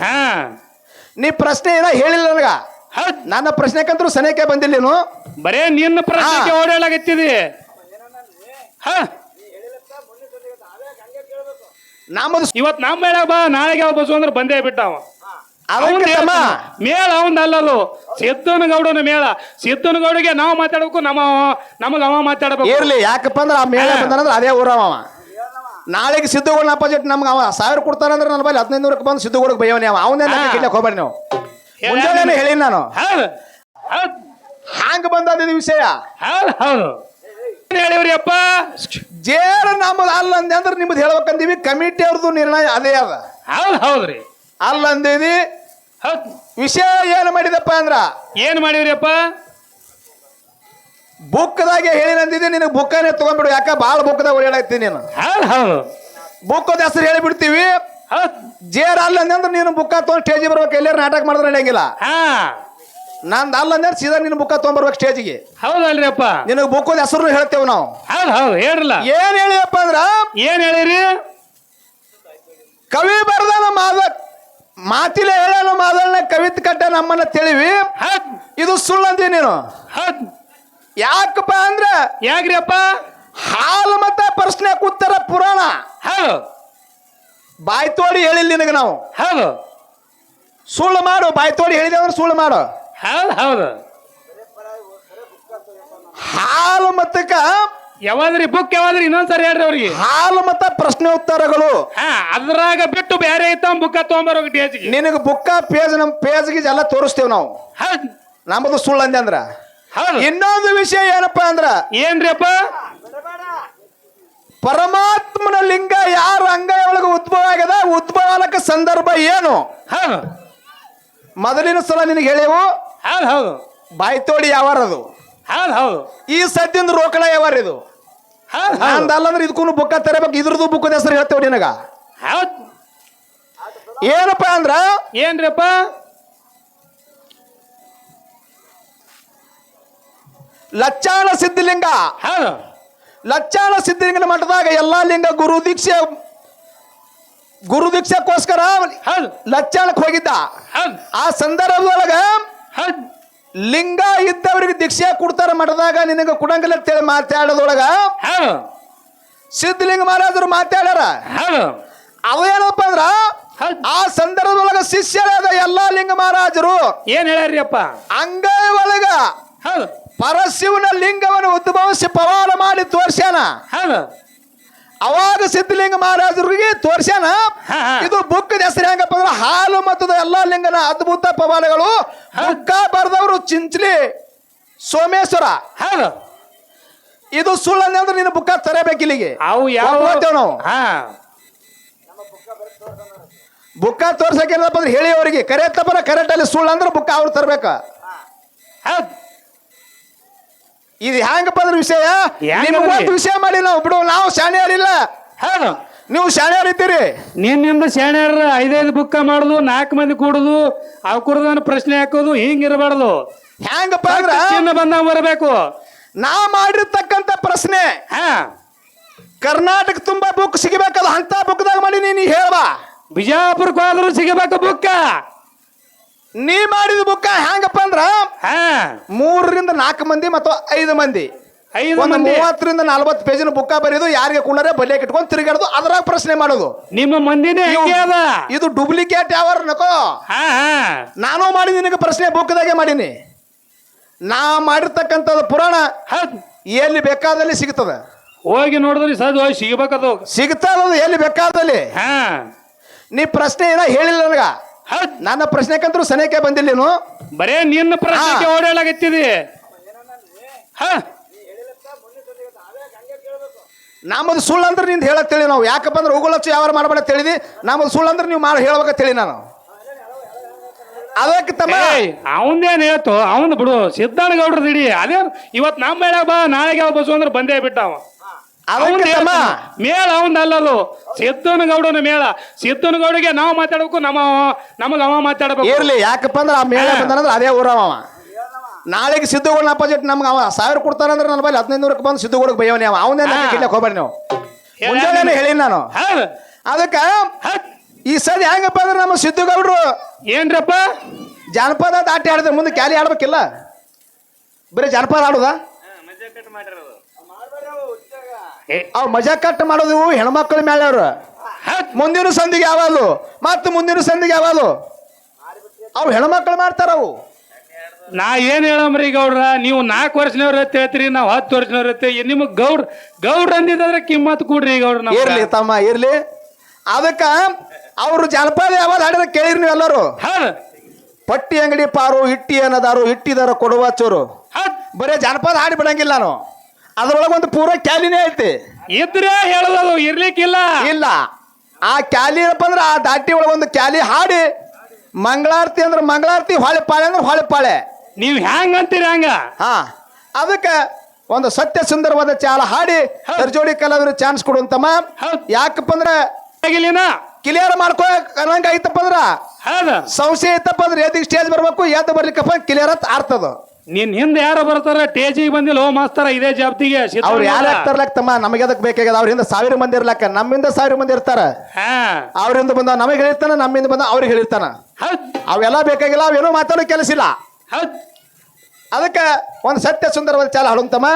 ಹಾ. ನೀ ಪ್ರಶ್ನೆ ಏನೋ ಹೇಳಿಲ್ಲ ನನಗ. ಹೌದ್. ನನ್ನ ಪ್ರಶ್ನೆಕಂತೂ ಸನೇಕೆ ಬಂದಿಲ್ಲ ನೀನು? ಬರೇ ನಿನ್ನ ಪ್ರಶ್ನೆ ಓಡಾಡಲಾಗತ್ತಿದಿ ಹಾ. ನಮ್ಮದು ಇವತ್ ನಮ್ಮ ಮೇಳ ಬಾ ನಾಳೆಗೆ ಯಾವ ಬಸು ಅಂದ್ರೆ ಬಂದೇ ಬಿಟ್ಟಾವ ಅದಕ್ಕೆ ತಮ್ಮ. ಮೇಳ ಅಲ್ಲದು ಸಿದ್ದನ ಗೌಡನ ಮೇಳ. ಸಿದ್ದನ ಗೌಡಿಗೆ ನಾವು ಮಾತಾಡ್ಬೇಕು ನಮ್ಮ ನಮಗ ಅವ ಮಾತಾಡ್ಬೇಕು. ಇರ್ಲಿ ಯಾಕಪ್ಪ ಅಂದ್ರೆ ಆ ಮೇಳ. ಬಂದಾನಂದ್ರೆ ಅದೇ ಊರವ ನಾಳೆಗೆ ಸಿದ್ದುಗಳನ್ನ ಅಪೋಸಿಟ್ ನಮ್ಗೆ ಅವ ಸಾವಿರ ಕೊಡ್ತಾರಂದ್ರೆ ನನ್ನ ಬಳಿ ಹದಿನೈದು ನೂರಕ್ಕೆ ಬಂದು ಸಿದ್ದುಗಳಿಗೆ ಬೈಯವನೇ ಅವ. ಅವನೇ. ಕಿಲ್ಲಕ್ಕೆ ಹೋಗ್ಬೇಡಿ ನೀವು. ಮುಂಜಾನೆ ಹೇಳಿ. ನಾನು. ಹೌದು. ಬಂದ ಹ್ಯಾಂಗ ಬಂದದ ವಿಷಯ? ಹೌದು ಹೌದು. ಹೇಳಿವ್ರಿ ಅಪ್ಪ? ಜೇರ ನಮ್ಮದು ಅಲ್ಲ ಅಂದೆ ಅಂದ್ರೆ ನಿಮ್ದು ಹೇಳ್ಬೇಕಂದೀವಿ. ಕಮಿಟಿ ಅವ್ರದ್ದು ನಿರ್ಣಯ ಅದೇ ಅದ. ಹೌದು ಹೌದ್ರಿ. ಅಲ್ಲ ವಿಷಯ ಏನು ಮಾಡಿದಪ್ಪ ಅಂದ್ರ? ಏನ್ ಮಾಡಿವ್ರಿ ಅಪ್ಪ? ಬುಕ್ದಾಗೆ ಹೇಳಿ ನಂದಿದ್ದೆ ನಿನಗೆ ಬುಕ್ಕನೇ ತಗೊಂಡ್ಬಿಡು. ಯಾಕ ಭಾಳ ಬುಕ್ದಾಗ ಓಡಾಡ್ತೀನಿ ನೀನು? ಹೌದು ಹೌದು. ಬುಕ್ಕದ ಹೆಸರು ಹೇಳಿಬಿಡ್ತೀವಿ. ಜೇರ್ ಅಲ್ಲ ಅಂದ್ರೆ ನೀನು ಬುಕ್ಕ ತೊಗೊಂಡು ಸ್ಟೇಜಿಗೆ ಬರ್ಬೇಕು. ಎಲ್ಲರೂ ನಾಟಕ ಮಾಡಿದ್ರೆ ನಡೆಯಂಗಿಲ್ಲ. ಹಾ. ನಂದು ಅಲ್ಲ ಅಂದ್ರೆ ಸೀದಾ ನಿನ್ನ ಬುಕ್ಕ ತೊಗೊಂಡ್ಬರ್ಬೇಕು ಸ್ಟೇಜಿಗೆ ಹೌದಲ್ರಿ ಅಪ್ಪ ನಿನಗೆ ಬುಕ್ಕದ ಹೆಸರು ಹೇಳ್ತೇವೆ ನಾವು. ಹೌದು ಹೌದು ಹೇಳ್ರಲ್ಲ. ಏನ್ ಹೇಳಿಯಪ್ಪ ಅಂದ್ರ ಏನ್ ಹೇಳಿರಿ? ಕವಿ ಬರ್ದಾನ ಮಾದ ಮಾತಿಲೆ ಹೇಳೋಣ ಮಾದಲ್ನ ಕವಿತ್ ಕಟ್ಟ ನಮ್ಮನ್ನ ತಿಳಿವಿ. ಇದು ಸುಳ್ಳಂದಿ ನೀನು. ಹೌದ್. ಯಾಕಪ್ಪ ಅಂದ್ರ ಯಾಕ್ರಿ ಅಪ್ಪ ಹಾಲು ಮತ್ತೆ ಪ್ರಶ್ನೆ ಉತ್ತರ ಪುರಾಣ. ಹೌದು. ಬಾಯ್ ತೋಡಿ ಹೇಳಿಲ್ಲ ನಿನಗೆ ನಾವು. ಹೌದು. ಸುಳ್ಳು ಮಾಡು ಬಾಯ್ ತೋಡಿ ಹೇಳಿದೆ ಅಂದ್ರೆ ಸುಳ್ಳು ಮಾಡು. ಹೌದು ಹೌದು. ಹಾಲು ಮತ್ತಕ್ಕ ಯಾವಾದ್ರಿ ಬುಕ್ ಯಾವಾದ್ರಿ ಇನ್ನೊಂದ್ಸರಿ ಹೇಳ್ರಿ ಅವ್ರಿಗೆ. ಹಾಲು ಮತ್ತ ಪ್ರಶ್ನೆ ಉತ್ತರಗಳು. ಹಾ ಅದ್ರಾಗ ಬಿಟ್ಟು ಬೇರೆ ಐತ ಬುಕ್ಕ ತೊಗೊಂಬರೋ ಡೇಜ್ಗೆ ನಿನಗೆ ಬುಕ್ಕ ಪೇಜ್ ನಮ್ಮ ಪೇಜ್ಗೆ ಎಲ್ಲ ತೋರಿಸ್ತೇವೆ ನಾವು. ಹೌದು. ನಮ್ಮದು ಸುಳ್ಳು ಅಂದೆ ಅಂದ್ರ. ಇನ್ನೊಂದು ವಿಷಯ ಏನಪ್ಪಾ ಅಂದ್ರ ಏನ್ರಿಪ್ಪ ಪರಮಾತ್ಮನ ಲಿಂಗ ಯಾರ ಅಂಗ ಒಳಗೆ ಉದ್ಭವ ಆಗದ ಉದ್ಭವ ಸಂದರ್ಭ ಏನು? ಹೌದು. ಮೊದಲಿನ ಸಲ ನಿನಗೆ ಹೇಳೇವು ಹೌದು ಹೌದು. ಬಾಯಿ ತೋಡಿ ಯಾವಾರದು? ಹೌದು ಹೌದು. ಈ ಸದ್ಯದ ರೋಕಳ ಯಾವಾರ ಇದು ನಂದಲ್ಲಂದ್ರೆ ಇದಕ್ಕೂ ಬುಕ್ಕ ತರಬೇಕು ಇದ್ರದ್ದು ಬುಕ್ಕದ ಹೆಸರು ಹೇಳ್ತೇವೆ ನಿನಗ. ಹೌದ್. ಏನಪ್ಪ ಅಂದ್ರ ಏನ್ರಿ ಲಚ್ಚಾಣ ಸಿದ್ಧಲಿಂಗ. ಹೌದು ಲಚ್ಚಾಣ ಸಿದ್ಧಲಿಂಗನ ಮಠದಾಗ ಎಲ್ಲಾ ಲಿಂಗ ಗುರು ದೀಕ್ಷೆ ಗುರು ದೀಕ್ಷೆಗೋಸ್ಕರ ಲಚ್ಚಾಣಕ್ಕೆ ಹೋಗಿದ್ದ. ಆ ಸಂದರ್ಭದೊಳಗ ಲಿಂಗ ಇದ್ದವರಿಗೆ ದೀಕ್ಷೆ ಕೊಡ್ತಾರ ಮಠದಾಗ ನಿನಗೆ ಕುಡಂಗಿಲ್ಲ ಅಂತೇಳಿ ಮಾತಾಡೋದೊಳಗ ಸಿದ್ಧಲಿಂಗ ಮಹಾರಾಜರು ಮಾತಾಡ್ಯಾರ. ಹೌದು. ಅವೇನಪ್ಪ ಅಂದ್ರ ಆ ಸಂದರ್ಭದೊಳಗ ಶಿಷ್ಯರಾದ ಎಲ್ಲಾ ಲಿಂಗ ಮಹಾರಾಜರು ಏನ್ ಹೇಳ್ರಿ ಅಪ್ಪ ಅಂಗೈ ಒಳಗ ಪರಶಿವನ ಲಿಂಗವನ್ನು ಉದ್ಭವಿಸಿ ಪವಾಡ ಮಾಡಿ ತೋರ್ಸ್ಯಾನ. ಹೌದು. ಅವಾಗ ಸಿದ್ಧಲಿಂಗ ಮಹಾರಾಜರಿಗೆ ತೋರ್ಸ್ಯಾನ. ಇದು ಬುಕ್ಕದ ಹೆಸರು ಹೆಂಗಪ್ಪ ಅಂದ್ರೆ ಹಾಲು ಮತದ ಎಲ್ಲ ಲಿಂಗನ ಅದ್ಭುತ ಪವಾಡಗಳು. ಬುಕ್ಕ ಬರ್ದವರು ಚಿಂಚಲಿ ಸೋಮೇಶ್ವರ. ಹೌದು. ಇದು ಸುಳ್ಳು ಅಂದ್ರೆ ನೀನು ಬುಕ್ಕ ತರಬೇಕು ಇಲ್ಲಿಗೆ. ಅವು ಯಾವ? ನಾವು. ಬುಕ್ಕ ತೋರ್ಸಕ್ಕೆ ಅಂದ್ರೆ ಹೇಳಿ ಅವರಿಗೆ ಕರೆಕ್ಟ್ ತಪ್ಪನ ಕರೆಕ್ಟ್ ಅಲ್ಲಿ ಸುಳ್ಳು ಅಂದ್ರೆ ಬುಕ್ಕ ಅವ್ರು ತರ್ಬೇಕ. ಹೌದು. ಇದು ಹೆಂಗಪ್ಪ ಅಂದ್ರೆ ವಿಷಯ? ಹೆಂಗ್ ವಿಷಯ ಮಾಡಿಲ್ಲ ನಾವು. ಬಿಡು ನಾವು ಶಾಣ್ಯಾರಿಲ್ಲ. ಹೌದು. ನೀವು ಶಾಣ್ಯಾರಿದ್ದೀರಿ. ನಿನ್ನಿಂದ ಶಾಣ್ಯಾರ ಐದೈದು ಬುಕ್ಕ ಮಾಡುದು ನಾಲ್ಕು ಮಂದಿ ಕೂಡುದು ಅವಕುರದನ್ನ ಪ್ರಶ್ನೆ ಹಾಕೋದು ಹಿಂಗಿರಬಾರ್ದು. ಹೆಂಗಪ್ಪ ಅಂದ್ರ ಚಿನ್ನ ಬಂದಾಗ ಬರಬೇಕು. ನಾ ಮಾಡಿರ್ತಕ್ಕಂಥ ಪ್ರಶ್ನೆ. ಹಾ. ಕರ್ನಾಟಕ ತುಂಬಾ ಬುಕ್ ಸಿಗಬೇಕಲ್ಲ ಅಂತ ಬುಕ್ದಾಗ ಮಾಡಿ ನೀನು ಹೇಳ್ಬಾ. ಬಿಜಾಪುರಕ್ಕೆ ಹೋದ್ರು ಸಿಗಬೇಕು ಬುಕ್ಕ. ನೀ ಮಾಡಿದ ಬುಕ್ಕ ಹೆಂಗಪ್ಪ ಅಂದ್ರ ಹಾ. ಮೂರರಿಂದ ನಾಲ್ಕು ಮಂದಿ ಮತ್ತು ಐದು ಮಂದಿ. ಐದು ಒಂದು ಮಂದಿ. ಮೂವತ್ತರಿಂದ ನಲ್ವತ್ತು ಪೇಜಿನ ಬುಕ್ಕ ಬರೆಯೋದು ಯಾರಿಗೆ ಕುಂಡರೆ ಬಲೆ ಇಟ್ಕೊಂಡು ತಿರುಗಾಡೋದು ಅದ್ರಾಗ ಪ್ರಶ್ನೆ ಮಾಡೋದು. ನಿಮ್ಮ ಮಂದಿನೇ ಹಿಂಗೆ ಅದ. ಇದು ಡೂಪ್ಲಿಕೇಟ್ ಯಾವ ನಕೋ? ಹಾ ಹಾ. ನಾನು ಮಾಡಿ ನಿನಗೆ ಪ್ರಶ್ನೆ ಬುಕ್ದಾಗೆ ಮಾಡೀನಿ. ನಾ ಮಾಡಿರ್ತಕ್ಕಂಥದ್ದು ಪುರಾಣ ಹೌದು. ಎಲ್ಲಿ ಬೇಕಾದಲ್ಲಿ ಸಿಗ್ತದ. ಹೋಗಿ ನೋಡಿದ್ರಿ ಸದ್ ಹೋಗಿ ಸಿಗಬೇಕದು ಸಿಗ್ತದ ಎಲ್ಲಿ ಬೇಕಾದಲ್ಲಿ. ಹಾ. ನೀ ಪ್ರಶ್ನೆ ಏನ ಹೇಳಿಲ್ಲ ನನಗ? ಹೌದ್. ನನ್ನ ಪ್ರಶ್ನೆಕಂತರೂ ಸನೇಕೆ ಬಂದಿಲ್ಲ ನೀನು ಬರೇ ನಿನ್ನ ಪ್ರಶ್ನೆಗೆ ಹಾ. ಓಡಾಡಕತ್ತಿದಿ ಹಾ. ನಮ್ಮದು ಸುಳ್ಳು ಅಂದ್ರೆ ನಿಂದು ಹೇಳತ್ತೇಳಿ ನಾವು. ಯಾಕಪ್ಪ ಅಂದ್ರೆ ಉಗುಳಚ್ಚು ಯಾವ ಮಾಡಬೇಡ ತಿಳಿದಿ ನಮ್ಮದು ಸುಳ್ಳು ಅಂದ್ರೆ ನೀವು ಮಾಡಿ ಹೇಳಿ ನಾನು. ಅದಕ್ಕೆ ತಮ್ಮ? ಅವನೇನು ಹೇಳ್ತು? ಅವನು ಬಿಡು. ಸಿದ್ಧಾರ್ಥ ಗೌಡ್ರು ಇಡಿ. ಅದೇ ಇವತ್ತು ನಮ್ಮ ಮೇಳ ಬಾ ನಾಳೆಗೆ ಯಾವ ಬಸ್ಸು ಅಂದ್ರೆ ಬಂದೇ ಬಿಟ್ಟಾವ ಅದಕ್ಕೆ ತಮ್ಮ ಮೇಳ ಅವಂದ ಅಲ್ಲದು ಸಿದ್ದನ ಗೌಡನ ಮೇಳ. ಸಿದ್ದನ ಗೌಡಿಗೆ ನಾವು ಮಾತಾಡ್ಬೇಕು ನಮ್ಮ ನಮಗ ಅವ ಮಾತಾಡ್ಬೇಕು. ಇರ್ಲಿ ಯಾಕಪ್ಪ ಅಂದ್ರೆ ಆ ಮೇಳ ಬಂದ್ರೆ ಅದೇ ಊರವ ಅವ. ನಾಳೆಗೆ ಸಿದ್ದುಗಳನ್ನ ಅಪೋಸಿಟ್ ನಮ್ಗೆ ಅವ ಸಾವಿರ ಕೊಡ್ತಾರಂದ್ರೆ ನನ್ನ ಬಳಿ ಹದಿನೈದು ನೂರಕ್ಕೆ ಬಂದು ಸಿದ್ದುಗಳಿಗೆ ಬೈಯವನೇ ಅವ ಅವನೇ ಹಾ. ಕಿಲ್ಲಕ್ಕೆ ಹೋಗ್ಬೇಡಿ ನೀವು. ಹೇಳ- ಮುಂಜಾನೆ ಹೇಳಿ. ನಾನು. ಹೌದು ಅದಕ್ಕೆ. ಈ ಸರಿ ಹೆಂಗಪ್ಪ ಅಂದ್ರೆ ನಮ್ಮ ಸಿದ್ದುಗೌಡ್ರು ಏನ್ರಪ್ಪ? ಜಾನಪದ ದಾಟಿ ಆಡಿದ್ರೆ ಮುಂದೆ ಕ್ಯಾಲಿ ಆಡ್ಬೇಕಿಲ್ಲ? ಬರೀ ಜಾನಪದ ಆಡುದಾ? ಅವ್ ಮಜಾ ಕಟ್ ಮಾಡೋದು ಹೆಣ್ಮಕ್ಳ ಮೇಲೆ ಅವ್ರು. ಮುಂದಿನ ಸಂದಿಗೆ ಯಾವಾಗಲು? ಮತ್ತೆ ಮುಂದಿನ ಸಂದಿಗೆ ಯಾವಾಗಲು? ಅವು ಹೆಣ್ಮಕ್ಳು ಮಾಡ್ತಾರ ಅವು. ನಾ ಏನ್ ಹೇಳಮ್ರಿ ಗೌಡ್ರ ನೀವು ನಾಲ್ಕು ವರ್ಷನವ್ರ ಅಂತ ಹೇಳ್ತೀರಿ ನಾವು ಹತ್ತು ವರ್ಷನವ್ರ ಅಂತ ನಿಮ್ಗೆ ಗೌಡ್ ಗೌಡ್ರ ಅಂದಿದ್ರೆ ಕಿಮ್ಮತ್ ಕೊಡ್ರಿ ಗೌಡ್ರ. ಇರ್ಲಿ ತಮ್ಮ ಇರ್ಲಿ. ಅದಕ್ಕ ಅವರು ಜಾನಪದ ಯಾವಾಗ ಹಾಡಿದ್ರೆ ಕೇಳಿರಿ ನೀವು ಎಲ್ಲರೂ. ಪಟ್ಟಿ ಅಂಗಡಿ ಪಾರು ಹಿಟ್ಟಿ ಅನ್ನದಾರು ಹಿಟ್ಟಿದಾರ ಕೊಡುವ ಚೋರು. ಬರೇ ಜಾನಪದ ಹಾಡಿ ಬಿಡಂಗಿಲ್ಲ ನಾನು. ಅದ್ರೊಳಗೆ ಒಂದು ಪೂರ ಕ್ಯಾಲಿನೇ ಐತಿ. ಇದ್ರೆ ಹೇಳೋದು ಇರ್ಲಿಕ್ಕಿಲ್ಲ. ಇಲ್ಲ. ಆ ಕ್ಯಾಲಿ ಏನಪ್ಪ ಅಂದ್ರೆ ಆ ದಾಟಿ ಒಳಗೊಂದು ಒಂದು ಕ್ಯಾಲಿ ಹಾಡಿ ಮಂಗಳಾರತಿ ಅಂದ್ರೆ ಮಂಗಳಾರತಿ ಹೊಳೆ ಪಾಳೆ ಅಂದ್ರೆ ಹೊಳೆ ಪಾಳೆ ನೀವ್ ಹ್ಯಾಂಗ ಅಂತೀರಿ ಹಂಗ? ಹಾ. ಅದಕ್ಕೆ ಒಂದು ಸತ್ಯ ಸುಂದರವಾದ ಚಾಲ ಹಾಡಿ ಸರ್ಜೋಡಿ ಕಲಾವಿದ್ರು ಚಾನ್ಸ್ ಕೊಡುವಂತಮ್ಮ. ಹೌದ್. ಯಾಕಪ್ಪ ಅಂದ್ರೆ ಆಗಿಲ್ಲಿನ? ಕ್ಲಿಯರ್ ಮಾಡ್ಕೋ ಅನ್ನಂಗ ಐತಪ್ಪ ಅಂದ್ರ? ಹೌದು. ಸಂಶಯ ಐತಪ್ಪ ಅಂದ್ರೆ ಎದಿಗೆ ಸ್ಟೇಜ್ ಬರ್ಬೇಕು ಎದ್ದು ಬರ್ಲಿಕ್ಕಪ್ಪ ಕ್ಲಿಯರ್ ಅಂತ ಅರ್ಥದ ನಿನ್ ಹಿಂದೆ ಯಾರು ಬರ್ತಾರ ಟೇಜಿಗೆ ಬಂದಿಲ್ಲ ಓ ಮಾಸ್ತರ ಇದೇ ಜಾಬ್ತಿಗೆ ಅವ್ರು ಯಾರು ತಮ್ಮ? ನಮಗೆ ಅದಕ್ಕೆ ಬೇಕಾಗ್ಯದ? ಅವ್ರಿಂದ ಸಾವಿರ ಮಂದಿ ಇರ್ಲಕ್ಕ. ನಮ್ಮಿಂದ ಸಾವಿರ ಮಂದಿ ಇರ್ತಾರ. ಅವ್ರಿಂದ ಬಂದ ನಮಗೆ ಹೇಳಿರ್ತಾನ ನಮ್ಮಿಂದ ಬಂದ ಅವ್ರಿಗೆ ಹೇಳಿರ್ತಾನ. ಅವೆಲ್ಲ ಬೇಕಾಗಿಲ್ಲ ಅವೇನೋ ಮಾತಾಡೋ ಕೆಲಸ ಇಲ್ಲ ಅದಕ್ಕೆ ಒಂದು ಸತ್ಯ ಸುಂದರವಾದ ಚಾಲ ಹಾಡುಂತಮ್ಮ